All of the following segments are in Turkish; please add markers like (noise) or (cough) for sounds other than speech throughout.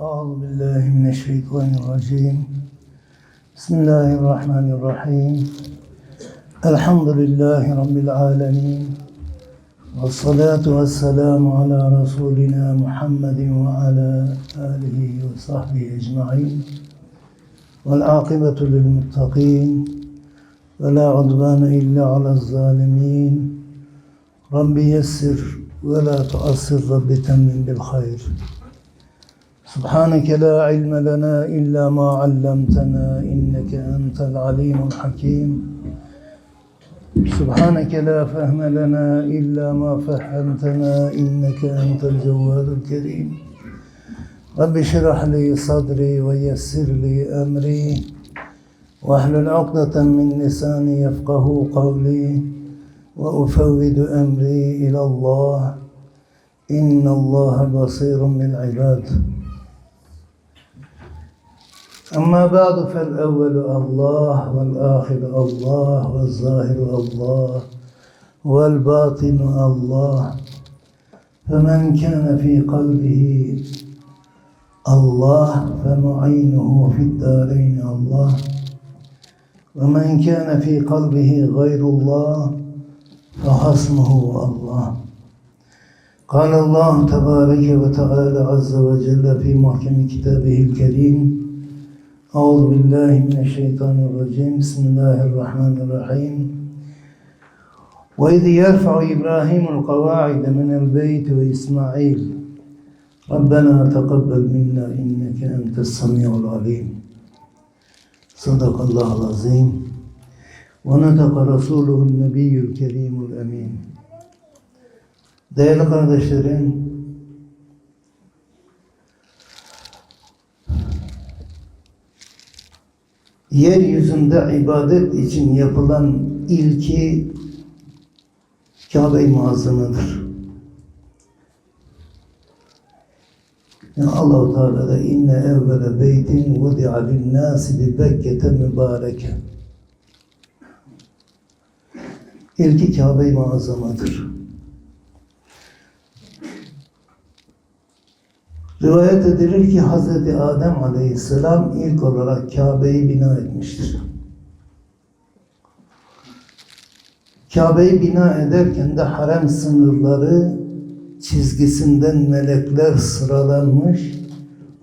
أعوذ بالله من الشيطان الرجيم. بسم الله الرحمن الرحيم. الحمد لله رب العالمين. والصلاة والسلام على رسولنا محمد وعلى آله وصحبه أجمعين. والعاقبة للمتقين. ولا عدوان إلا على الظالمين. رب يسر ولا تؤثر رب تمن بالخير. سبحانك لا علم لنا إلا ما علمتنا إنك أنت العليم الحكيم. سبحانك لا فهم لنا إلا ما فهمتنا إنك أنت الجواد الكريم. رب اشرح لي صدري ويسر لي أمري. واحلل عقدة من لساني يفقه قولي. وأفوض أمري إلى الله. إن الله بصير بالعباد. أما بعد فالأول الله والآخر الله والظاهر الله والباطن الله فمن كان في قلبه الله فمعينه في الدارين الله ومن كان في قلبه غير الله فخصمه الله قال الله تبارك وتعالى عز وجل في محكم كتابه الكريم أعوذ بالله من الشيطان الرجيم بسم الله الرحمن الرحيم وإذ يرفع إبراهيم القواعد من البيت وإسماعيل ربنا تقبل منا إنك أنت السميع العليم صدق الله العظيم ونطق رسوله النبي الكريم الأمين Değerli kardeşlerim, yeryüzünde ibadet için yapılan ilki Kabe-i Muazzama'dır. Yani Allah-u Teala da inne evvele beytin vudi'a linnâsi bi Bekke'te mübareke. İlki Kabe-i Muazzama'dır. Rivayet edilir ki Hz. Adem Aleyhisselam ilk olarak Kabe'yi bina etmiştir. Kabe'yi bina ederken de harem sınırları çizgisinden melekler sıralanmış.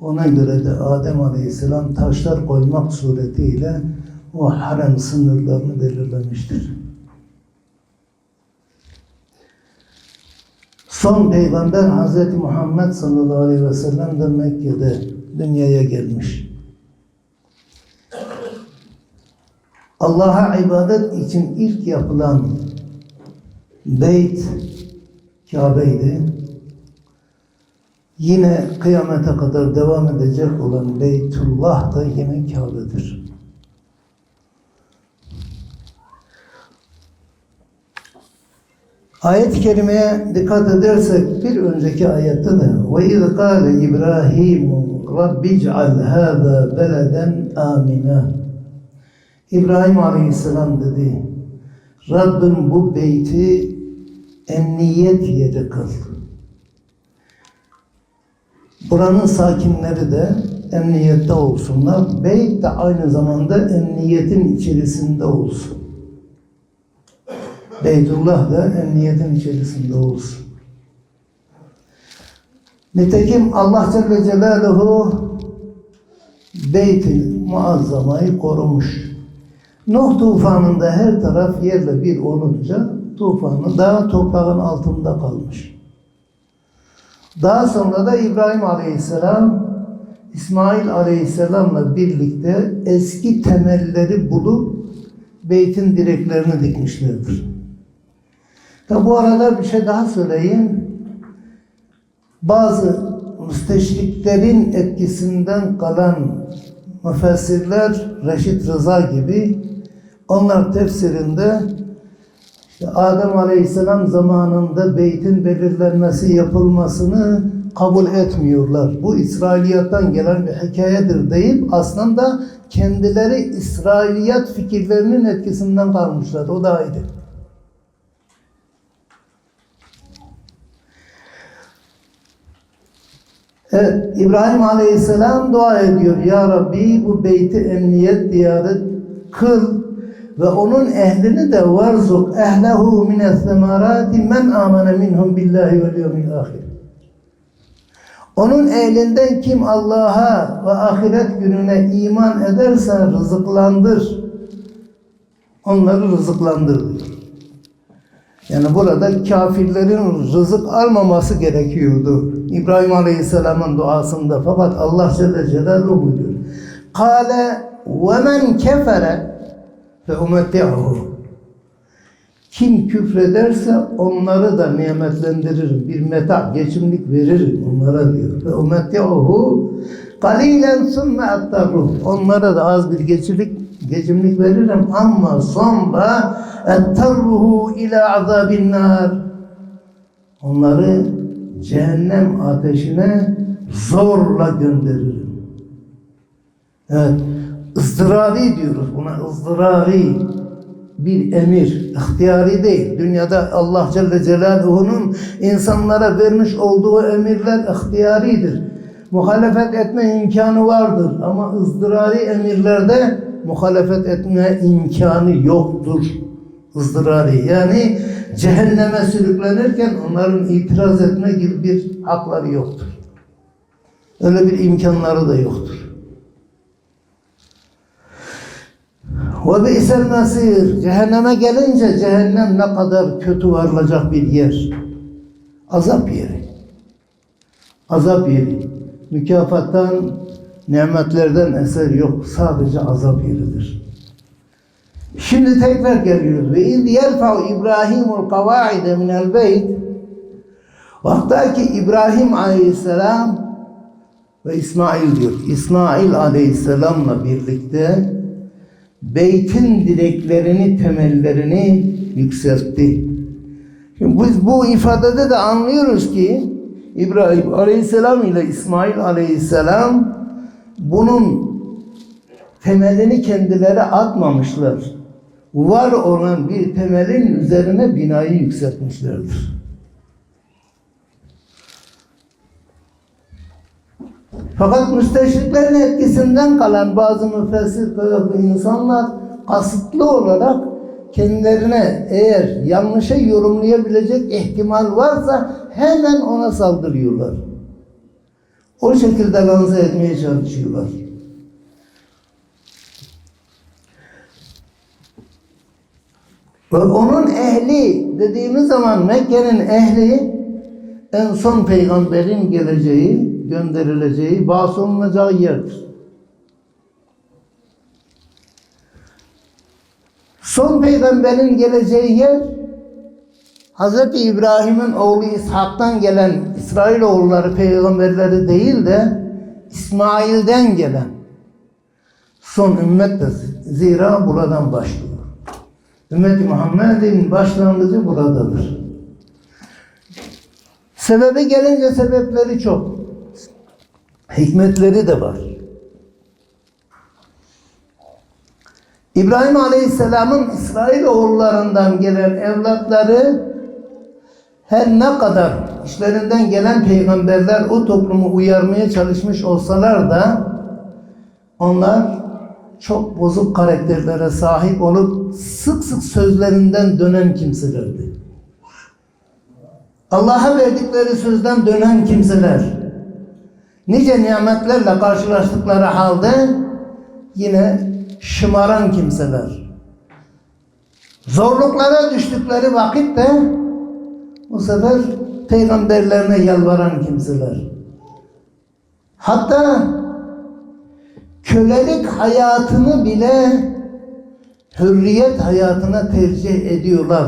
Ona göre de Adem Aleyhisselam taşlar koymak suretiyle o harem sınırlarını belirlemiştir. Son peygamber Hz. Muhammed sallallahu aleyhi ve sellem de Mekke'de dünyaya gelmiş. Allah'a ibadet için ilk yapılan beyt Kabe'ydi. Yine kıyamete kadar devam edecek olan Beytullah da yine Kabe'dir. Ayet-i kerimeye dikkat edersek bir önceki ayette de ve iz kâle İbrahim Rabbic'al hâzâ beleden İbrahim Aleyhisselam dedi Rabbim bu beyti emniyet yeri kıl. Buranın sakinleri de emniyette olsunlar. Beyt de aynı zamanda emniyetin içerisinde olsun. Beytullah da emniyetin içerisinde olsun. Nitekim Allah Celle Celaluhu Beyt-i Muazzama'yı korumuş. Nuh tufanında her taraf yerle bir olunca tufanı daha toprağın altında kalmış. Daha sonra da İbrahim Aleyhisselam İsmail Aleyhisselam'la birlikte eski temelleri bulup beytin direklerini dikmişlerdir. Tabi bu arada bir şey daha söyleyeyim. Bazı müsteşriklerin etkisinden kalan müfessirler Reşit Rıza gibi onlar tefsirinde işte Adem Aleyhisselam zamanında beytin belirlenmesi yapılmasını kabul etmiyorlar. Bu İsrailiyattan gelen bir hikayedir deyip aslında kendileri İsrailiyat fikirlerinin etkisinden kalmışlar. O da ayrı. Evet, İbrahim Aleyhisselam dua ediyor. Ya Rabbi bu beyti emniyet diyarı kıl ve onun ehlini de varzuk ehlehu mines semarati men amene minhum billahi vel yevmil ahir. Onun ehlinden kim Allah'a ve ahiret gününe iman ederse rızıklandır. Onları rızıklandır diyor. Yani burada kafirlerin rızık almaması gerekiyordu. İbrahim Aleyhisselam'ın duasında. Fakat Allah Celle Celaluhu diyor. Kale ve men kefere fe umetti'uhu. Kim küfrederse onları da nimetlendiririm. Bir meta, geçimlik veririm onlara diyor. Ve umetti'uhu kalilen sümme attarruh. Onlara da az bir geçimlik, geçimlik veririm ama sonra ettarruhu ila azabin. Onları cehennem ateşine zorla gönderirim. Evet, ızdırari diyoruz buna, ızdırari bir emir, ihtiyari değil. Dünyada Allah Celle Celaluhu'nun insanlara vermiş olduğu emirler ihtiyaridir. Muhalefet etme imkanı vardır ama ızdırari emirlerde muhalefet etme imkanı yoktur. ızdırari yani cehenneme sürüklenirken onların itiraz etme gibi bir hakları yoktur. Öyle bir imkanları da yoktur. Ve bi'sel mesir. Cehenneme gelince cehennem ne kadar kötü varılacak bir yer. Azap yeri. Azap yeri. Mükafattan, nimetlerden eser yok. Sadece azap yeridir. Şimdi tekrar geliyoruz. Ve iz yerfa'u İbrahimul kavaide minel beyt. Vaktaki İbrahim aleyhisselam ve İsmail diyor. İsmail aleyhisselamla birlikte beytin direklerini, temellerini yükseltti. Şimdi biz bu ifadede de anlıyoruz ki İbrahim Aleyhisselam ile İsmail Aleyhisselam bunun temelini kendileri atmamışlar. Var olan bir temelin üzerine binayı yükseltmişlerdir. Fakat müsteşriklerin etkisinden kalan bazı müfessir insanlar kasıtlı olarak kendilerine eğer yanlışa yorumlayabilecek ihtimal varsa hemen ona saldırıyorlar. O şekilde lanse etmeye çalışıyorlar. Ve onun ehli dediğimiz zaman Mekke'nin ehli en son peygamberin geleceği, gönderileceği, bahs olunacağı yerdir. Son peygamberin geleceği yer Hz. İbrahim'in oğlu İshak'tan gelen İsrailoğulları peygamberleri değil de İsmail'den gelen son ümmettir. Zira buradan başlıyor. Ümmet-i Muhammed'in başlangıcı buradadır. Sebebi gelince sebepleri çok. Hikmetleri de var. İbrahim Aleyhisselam'ın İsrail oğullarından gelen evlatları her ne kadar işlerinden gelen peygamberler o toplumu uyarmaya çalışmış olsalar da onlar çok bozuk karakterlere sahip olup sık sık sözlerinden dönen kimselerdi. Allah'a verdikleri sözden dönen kimseler. Nice nimetlerle karşılaştıkları halde yine şımaran kimseler. Zorluklara düştükleri vakitte bu sefer peygamberlerine yalvaran kimseler. Hatta kölelik hayatını bile hürriyet hayatına tercih ediyorlar.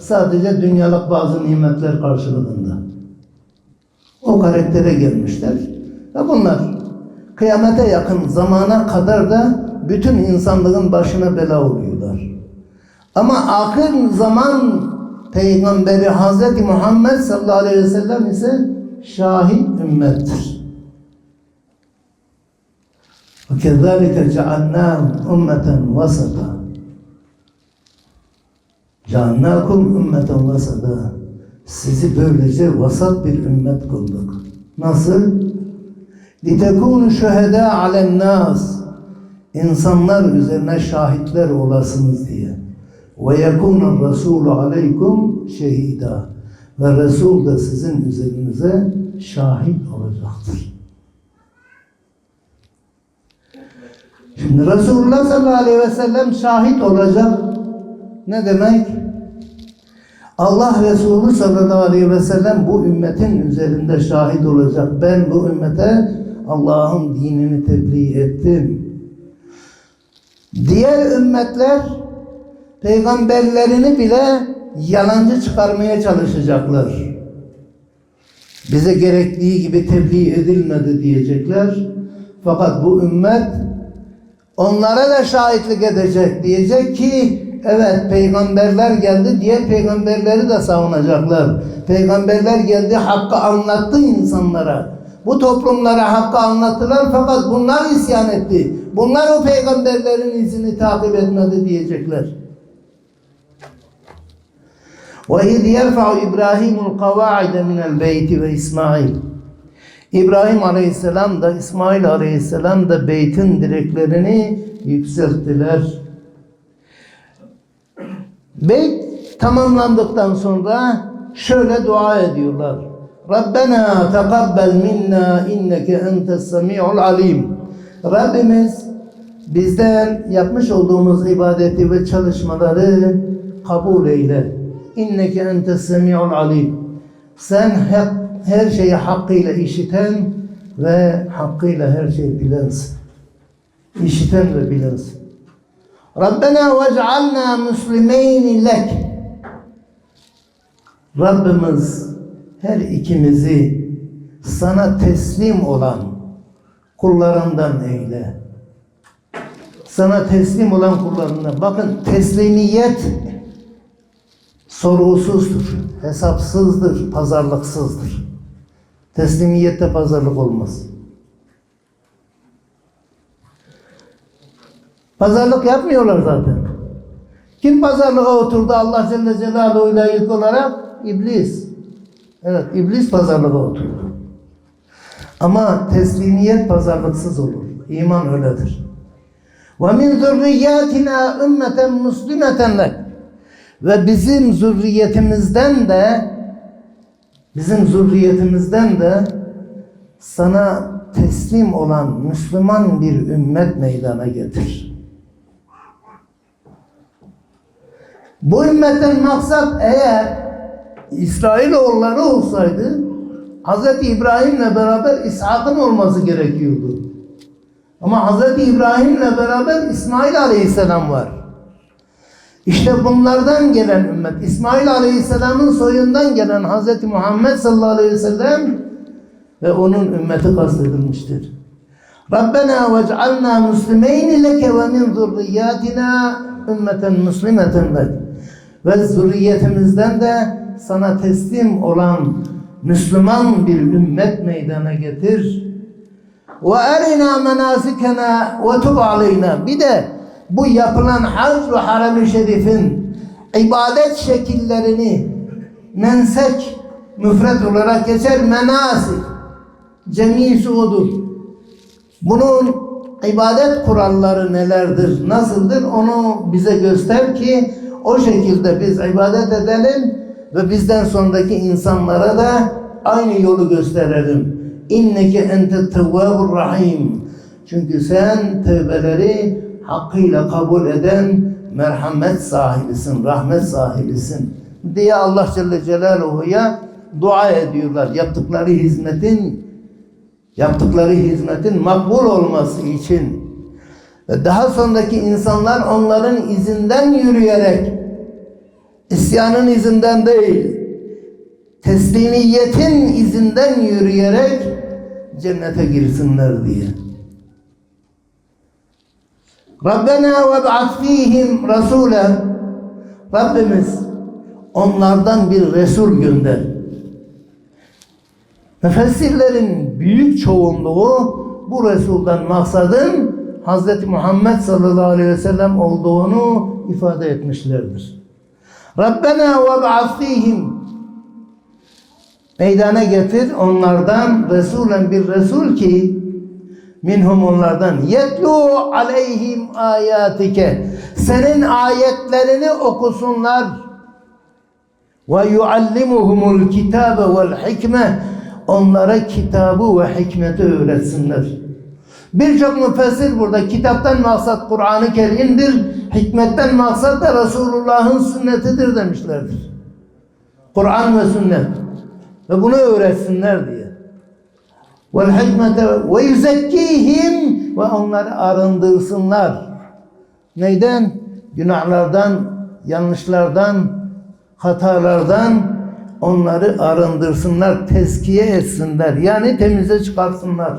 Sadece dünyalık bazı nimetler karşılığında. O karaktere gelmişler. Ve bunlar kıyamete yakın zamana kadar da bütün insanlığın başına bela oluyorlar. Ama ahir zaman peygamberi Hazreti Muhammed sallallahu aleyhi ve sellem ise şahit ümmettir. وَكَذَٰلِكَ جَعَلْنَاهُمْ اُمَّةً وَسَطًا جَعَلْنَاكُمْ اُمَّةً وَسَطًا Sizi böylece vasat bir ümmet kıldık. Nasıl? لِتَكُونُ شُهَدَا عَلَى النَّاسِ İnsanlar üzerine şahitler olasınız diye. Ve yekûne Resulü aleykum şehida. Ve Resul de sizin üzerinize şahit olacaktır. Şimdi Resulullah sallallahu aleyhi ve sellem şahit olacak. Ne demek? Allah Resulü sallallahu aleyhi ve sellem bu ümmetin üzerinde şahit olacak. Ben bu ümmete Allah'ın dinini tebliğ ettim. Diğer ümmetler peygamberlerini bile yalancı çıkarmaya çalışacaklar. Bize gerektiği gibi tebliğ edilmedi diyecekler. Fakat bu ümmet onlara da şahitlik edecek. Diyecek ki evet peygamberler geldi diğer peygamberleri de savunacaklar. Peygamberler geldi hakkı anlattı insanlara. Bu toplumlara hakkı anlattılar fakat bunlar isyan etti. Bunlar o peygamberlerin izini takip etmedi diyecekler. وَاِذْ يَرْفَعُ إِبْرَاهِيمُ الْقَوَاعِدَ مِنَ الْبَيْتِ وَإِسْمَعِيلِ İbrahim Aleyhisselam da İsmail Aleyhisselam da beytin direklerini yükselttiler. Beyt tamamlandıktan sonra şöyle dua ediyorlar. Rabbena tekabbel minna inneke entes semi'ul alim. Rabbimiz bizden yapmış olduğumuz ibadeti ve çalışmaları kabul eyle. İnneke entes semi'ul alim. Sen hep her şeyi hakkıyla işiten ve hakkıyla her şeyi bilensin. İşiten ve bilensin. Rabbena vec'alna muslimeyni lek. Rabbimiz her ikimizi sana teslim olan kullarından eyle. Sana teslim olan kullarından. Bakın teslimiyet sorgusuzdur, hesapsızdır, pazarlıksızdır. Teslimiyette pazarlık olmaz. Pazarlık yapmıyorlar zaten. Kim pazarlığa oturdu Allah Celle Celaluhu ile ilk olarak? İblis. Evet, iblis pazarlığa oturdu. Ama teslimiyet pazarlıksız olur. İman öyledir. Min zurriyatina ümmeten muslimeten lek. Ve bizim zürriyetimizden de bizim zürriyetimizden de sana teslim olan Müslüman bir ümmet meydana getir. Bu ümmetten maksat eğer İsrailoğulları olsaydı Hz. İbrahim'le beraber İshak'ın olması gerekiyordu. Ama Hz. İbrahim'le beraber İsmail Aleyhisselam var. İşte bunlardan gelen ümmet, İsmail Aleyhisselam'ın soyundan gelen Hz. Muhammed sallallahu aleyhi ve sellem ve onun ümmeti kastedilmiştir. Rabbena vec'alna muslimeyni leke ve min zurriyatina ümmeten muslimeten lek. Ve zürriyetimizden de sana teslim olan Müslüman bir ümmet meydana getir. Ve erina menasikena ve tub aleyna. Bir de bu yapılan hac ve harem-i şerifin ibadet şekillerini mensek müfret olarak geçer menasik cemisi odur. Bunun ibadet kuralları nelerdir, nasıldır onu bize göster ki o şekilde biz ibadet edelim ve bizden sonraki insanlara da aynı yolu gösterelim. İnneke ente tevvabur rahim. Çünkü sen tevbeleri hakkıyla kabul eden merhamet sahibisin, rahmet sahibisin diye Allah Celle Celaluhu'ya dua ediyorlar. Yaptıkları hizmetin yaptıkları hizmetin makbul olması için ve daha sonraki insanlar onların izinden yürüyerek isyanın izinden değil teslimiyetin izinden yürüyerek cennete girsinler diye. Rabbena ve ba'at fihim rasule Rabbimiz onlardan bir Resul gönder. Müfessirlerin büyük çoğunluğu bu Resul'dan maksadın Hz. Muhammed sallallahu aleyhi ve sellem olduğunu ifade etmişlerdir. Rabbena ve ba'at fihim meydana getir onlardan Resulen bir Resul ki minhum onlardan yetlu aleyhim ayatike senin ayetlerini okusunlar ve yuallimuhumul kitabe vel hikme onlara kitabı ve hikmeti öğretsinler. Birçok müfessir burada kitaptan maksat Kur'an-ı Kerim'dir, hikmetten maksat da Resulullah'ın sünnetidir demişlerdir. Kur'an ve sünnet. Ve bunu öğretsinler diye. Vel hikmete ve yuzekkihim ve onları arındırsınlar. Neyden? Günahlardan, yanlışlardan, hatalardan onları arındırsınlar, tezkiye etsinler. Yani temize çıkarsınlar.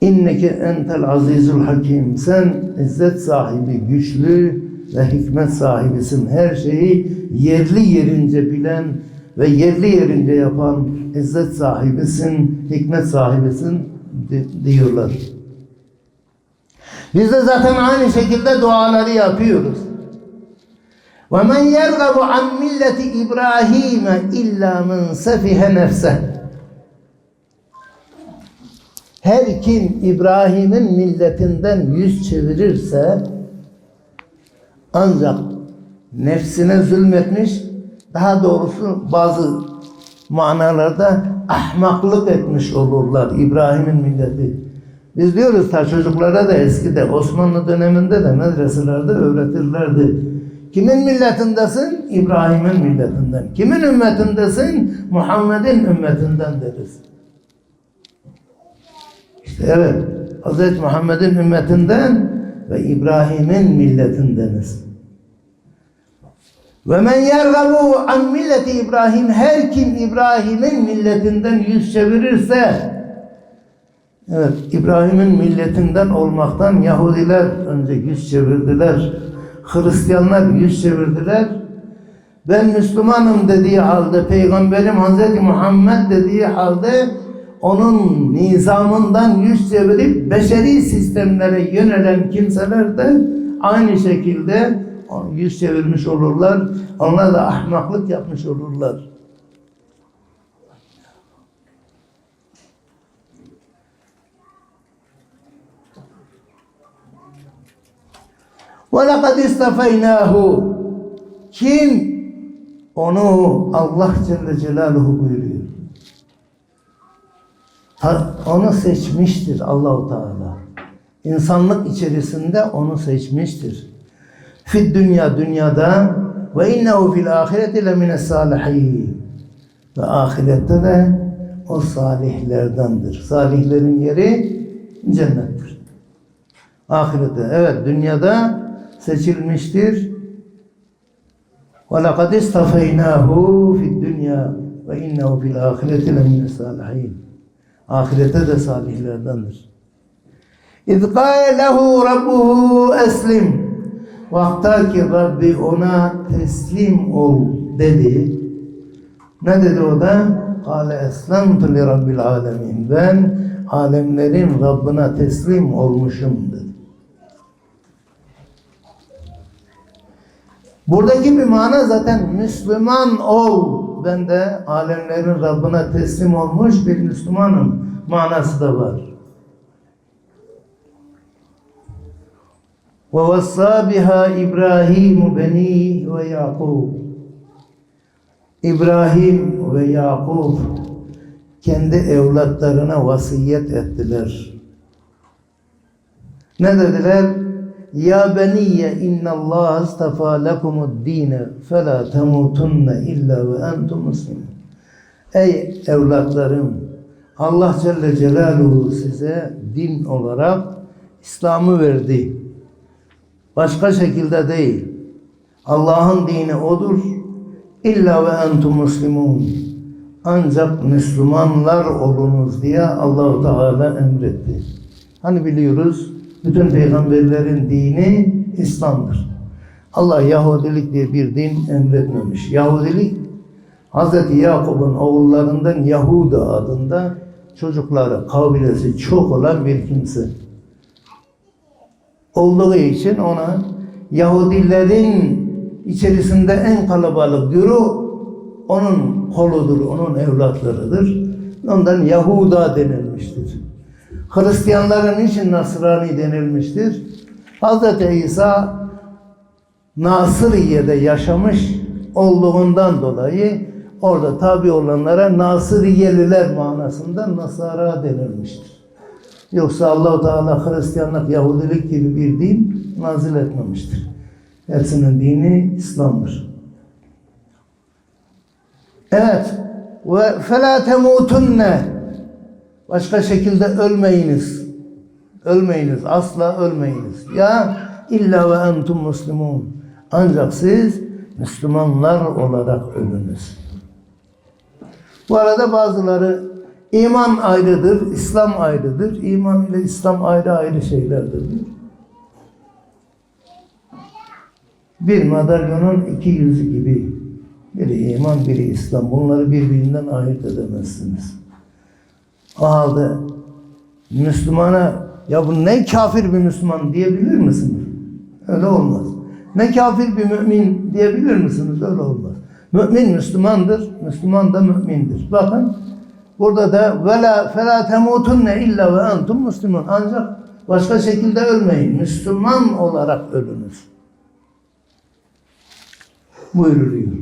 İnneke entel azizul hakim. Sen izzet sahibi, güçlü ve hikmet sahibisin. Her şeyi yerli yerince bilen ve yerli yerince yapan izzet sahibisin, hikmet sahibisin di- diyorlar. Biz de zaten aynı şekilde duaları yapıyoruz. وَمَنْ يَرْغَبُ عَنْ مِلَّةِ إِبْرَاهِيمَ إِلَّا مَنْ سَفِهَ نَفْسَهِ Her kim İbrahim'in milletinden yüz çevirirse ancak nefsine zulmetmiş, daha doğrusu bazı manalarda ahmaklık etmiş olurlar İbrahim'in milleti. Biz diyoruz ta çocuklara da eskide Osmanlı döneminde de medreselerde öğretirlerdi. Kimin milletindesin? İbrahim'in milletinden. Kimin ümmetindesin? Muhammed'in ümmetinden deriz. İşte evet, Hz. Muhammed'in ümmetinden ve İbrahim'in milletindeniz. Ve men yergabu an milleti İbrahim her kim İbrahim'in milletinden yüz çevirirse evet İbrahim'in milletinden olmaktan Yahudiler önce yüz çevirdiler. Hristiyanlar yüz çevirdiler. Ben Müslümanım dediği halde Peygamberim Hz. Muhammed dediği halde onun nizamından yüz çevirip beşeri sistemlere yönelen kimseler de aynı şekilde yüz çevirmiş olurlar. Onlar da ahmaklık yapmış olurlar. وَلَقَدْ اِسْتَفَيْنَاهُ Kim? Onu Allah Celle Celaluhu buyuruyor. Ta- Onu seçmiştir Allahu Teala. İnsanlık içerisinde onu seçmiştir. Fid dünya dünyada ve innehu fil ahireti lemine salihin. Ve ahirette de o salihlerdendir. Salihlerin yeri cennettir. Ahirette evet dünyada seçilmiştir. Ve istafeynâhu fid dünya ve innehu fil ahireti lemine salihin. Ahirette de salihlerdendir. İz kâle lehu rabbuhu eslim. Vakta ki Rabbi ona teslim ol dedi. Ne dedi o da? Kâle eslemtu li rabbil alemin. Ben alemlerin Rabbına teslim olmuşum dedi. Buradaki bir mana zaten Müslüman ol. Ben de alemlerin Rabbına teslim olmuş bir Müslümanım manası da var. وَوَصَّى بِهَا İbrahim بَنِيهِ ve Yakub. İbrahim ve Yakub kendi evlatlarına vasiyet ettiler. Ne dediler? Ya beniye inna Allah istafa lekumud dine fela temutunne illa ve entum muslimun. Ey evlatlarım Allah Celle Celaluhu size din olarak İslam'ı verdi. Başka şekilde değil. Allah'ın dini odur. İlla ve entum muslimun. Ancak Müslümanlar olunuz diye Allahu Teala emretti. Hani biliyoruz bütün peygamberlerin dini İslam'dır. Allah Yahudilik diye bir din emretmemiş. Yahudilik Hz. Yakup'un oğullarından Yahuda adında çocukları, kabilesi çok olan bir kimse. Olduğu için ona Yahudilerin içerisinde en kalabalık güruh onun koludur, onun evlatlarıdır. Ondan Yahuda denilmiştir. Hristiyanların için Nasrani denilmiştir. Hz. İsa Nasıriye'de yaşamış olduğundan dolayı orada tabi olanlara Nasıriyeliler manasında Nasara denilmiştir. Yoksa Allahu Teala Hristiyanlık, Yahudilik gibi bir din nazil etmemiştir. Hepsinin dini İslam'dır. Evet. Ve felâ temutunne Başka şekilde ölmeyiniz. Ölmeyiniz. Asla ölmeyiniz. Ya illa ve entum muslimun. Ancak siz Müslümanlar olarak ölünüz. Bu arada bazıları iman ayrıdır, İslam ayrıdır. İman ile İslam ayrı ayrı şeylerdir. Bir madalyonun iki yüzü gibi. Biri iman, biri İslam. Bunları birbirinden ayırt edemezsiniz. O halde Müslümana ya bu ne kafir bir Müslüman diyebilir misiniz? Öyle olmaz. Ne kafir bir mümin diyebilir misiniz? Öyle olmaz. Mümin Müslümandır, Müslüman da mümindir. Bakın burada da vela fela temutunne illa ve entum muslimun. Ancak başka şekilde ölmeyin. Müslüman olarak ölünüz. Buyuruluyor.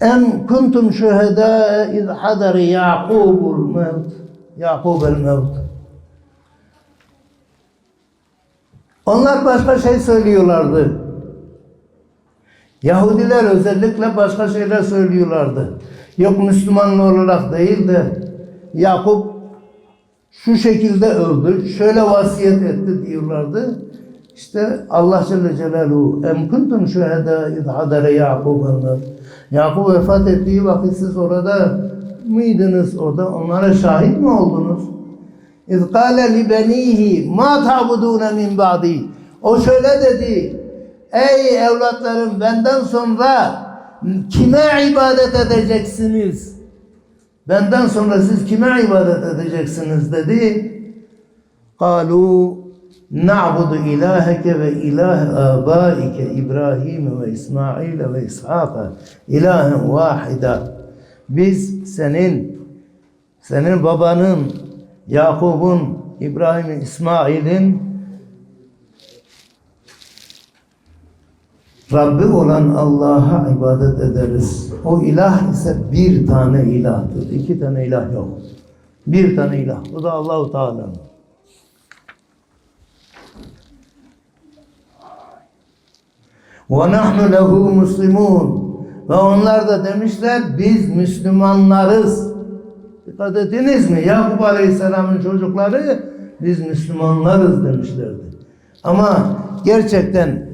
En kuntum şuhedâ iz hadari Yakubul mevt. Yakub el mevt. Onlar başka şey söylüyorlardı. Yahudiler özellikle başka şeyler söylüyorlardı. Yok Müslüman olarak değil de Yakup şu şekilde öldü, şöyle vasiyet etti diyorlardı. İşte Allah Celle Celaluhu em kuntum şuhedâ iz hadare Yakub. Yakup vefat ettiği vakit siz orada mıydınız? Orada onlara şahit mi oldunuz? İz kâle li benihi ma ta'budûne min ba'di. O şöyle dedi. Ey evlatlarım benden sonra kime ibadet edeceksiniz? Benden sonra siz kime ibadet edeceksiniz dedi. Kalu na'budu ilaheke ve ilah abaike İbrahim ve İsmail ve İshak'a ilahen vahida. Biz senin senin babanın Yakub'un, İbrahim'in, İsmail'in Rabbi olan Allah'a ibadet ederiz. O ilah ise bir tane ilahtır. İki tane ilah yok. Bir tane ilah. O da Allahu Teala. Ve nahnu lehu muslimun. Ve onlar da demişler biz Müslümanlarız. Dikkat ettiniz mi? Yakup Aleyhisselam'ın çocukları biz Müslümanlarız demişlerdi. Ama gerçekten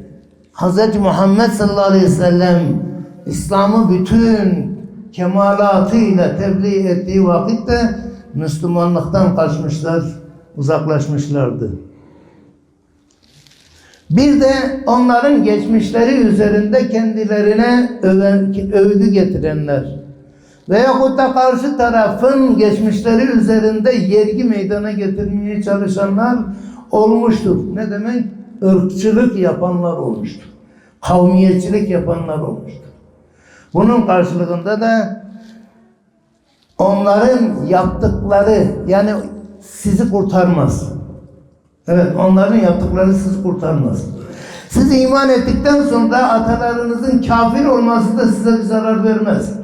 Hz. Muhammed sallallahu aleyhi ve sellem İslam'ı bütün kemalatıyla tebliğ ettiği vakitte Müslümanlıktan kaçmışlar, uzaklaşmışlardı. Bir de onların geçmişleri üzerinde kendilerine övgü getirenler veyahut da karşı tarafın geçmişleri üzerinde yergi meydana getirmeye çalışanlar olmuştur. Ne demek? Irkçılık yapanlar olmuştur. Kavmiyetçilik yapanlar olmuştur. Bunun karşılığında da onların yaptıkları yani sizi kurtarmaz. Evet onların yaptıkları sizi kurtarmaz. Siz iman ettikten sonra atalarınızın kafir olması da size bir zarar vermez.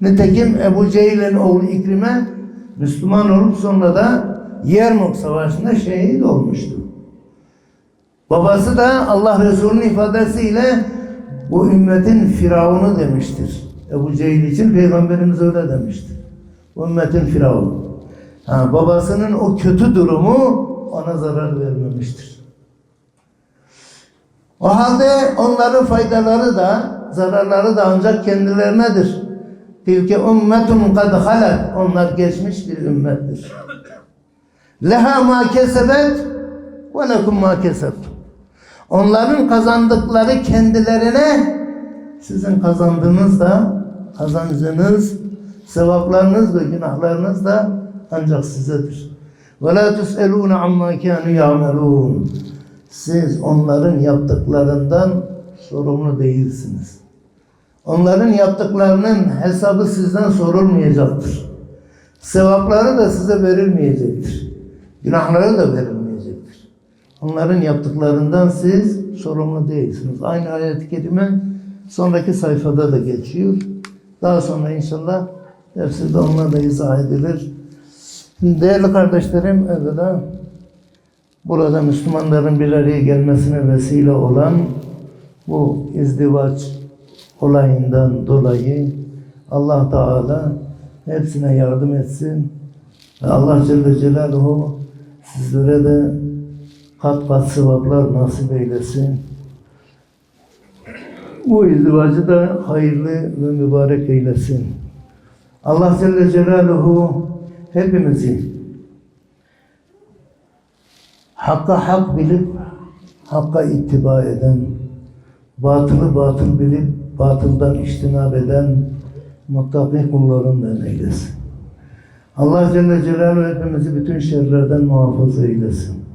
Nitekim Ebu Cehil'in oğlu İkrime Müslüman olup sonra da Yermuk Savaşı'nda şehit olmuştu. Babası da Allah Resulü'nün ifadesiyle bu ümmetin firavunu demiştir. Ebu Cehil için Peygamberimiz öyle demiştir. Bu ümmetin firavunu. Ha, babasının o kötü durumu ona zarar vermemiştir. O halde onların faydaları da zararları da ancak kendilerinedir. Tilke ummetun kad halet. Onlar geçmiş bir ümmettir. (laughs) Leha ma kesebet ve lekum ma kesebtum. Onların kazandıkları kendilerine sizin kazandığınız da kazancınız, sevaplarınız ve günahlarınız da ancak sizedir. La tus'elûne amma kânû ya'melûn. Siz onların yaptıklarından sorumlu değilsiniz. Onların yaptıklarının hesabı sizden sorulmayacaktır. Sevapları da size verilmeyecektir. Günahları da verilmeyecektir. Onların yaptıklarından siz sorumlu değilsiniz. Aynı ayet-i kerime sonraki sayfada da geçiyor. Daha sonra inşallah dersi de onunla da izah edilir. Değerli kardeşlerim, evvela burada Müslümanların bir araya gelmesine vesile olan bu izdivaç olayından dolayı Allah Teala hepsine yardım etsin. Allah Celle Celaluhu sizlere de kat kat sevaplar nasip eylesin. Bu izdivacı da hayırlı ve mübarek eylesin. Allah Celle Celaluhu hepimizi hakka hak bilip hakka ittiba eden, batılı batıl bilip batıldan iştinab eden muttaki kullarından eylesin. Allah Celle Celaluhu hepimizi bütün şerlerden muhafaza eylesin.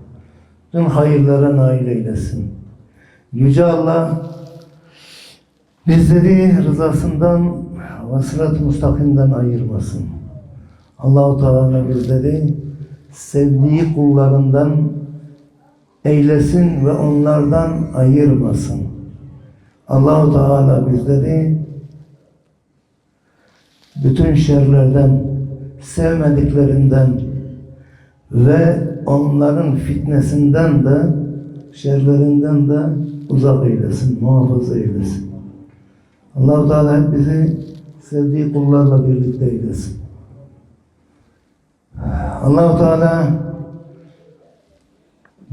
Bütün hayırlara nail eylesin. Yüce Allah bizleri rızasından ve sırat-ı mustakimden ayırmasın. Allahu Teala bizleri sevdiği kullarından eylesin ve onlardan ayırmasın. Allahu Teala bizleri bütün şerlerden, sevmediklerinden ve onların fitnesinden de şerlerinden de uzak eylesin, muhafaza eylesin. Allah-u Teala bizi sevdiği kullarla birlikte eylesin. Allah-u Teala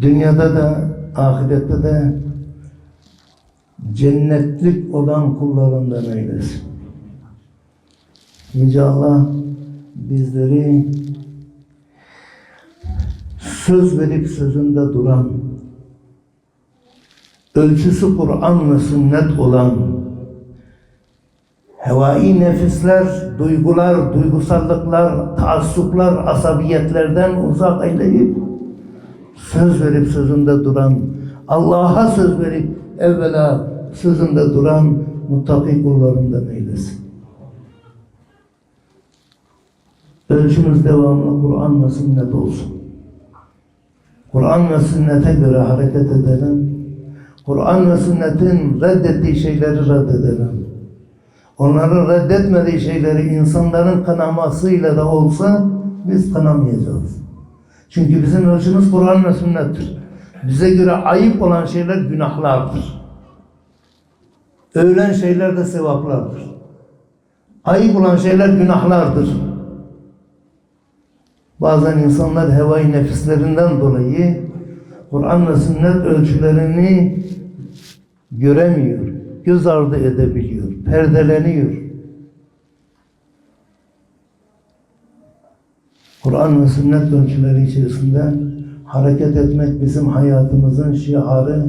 dünyada da ahirette de cennetlik olan kullarından eylesin. Yüce Allah bizleri söz verip sözünde duran, ölçüsü Kur'an ve sünnet olan, hevai nefisler, duygular, duygusallıklar, taassuplar, asabiyetlerden uzak eyleyip, söz verip sözünde duran, Allah'a söz verip evvela sözünde duran muttaki kullarından eylesin. Ölçümüz devamlı Kur'an ve sünnet olsun. Kur'an ve sünnete göre hareket edelim. Kur'an ve sünnetin reddettiği şeyleri reddedelim. Onların reddetmediği şeyleri insanların kınamasıyla da olsa biz kınamayacağız. Çünkü bizim ölçümüz Kur'an ve sünnettir. Bize göre ayıp olan şeyler günahlardır. Övülen şeyler de sevaplardır. Ayıp olan şeyler günahlardır. Bazen insanlar hevai nefislerinden dolayı Kur'an ve sünnet ölçülerini göremiyor, göz ardı edebiliyor, perdeleniyor. Kur'an ve sünnet ölçüleri içerisinde hareket etmek bizim hayatımızın şiarı,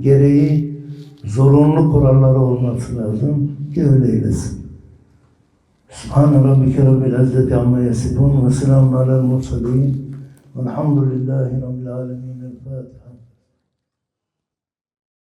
gereği, zorunlu kuralları olması lazım ki öyle eylesin. Subhan rabbike rabbil izzeti amma yasifun ve selamun alel murselin velhamdülillahi rabbil alemin. El.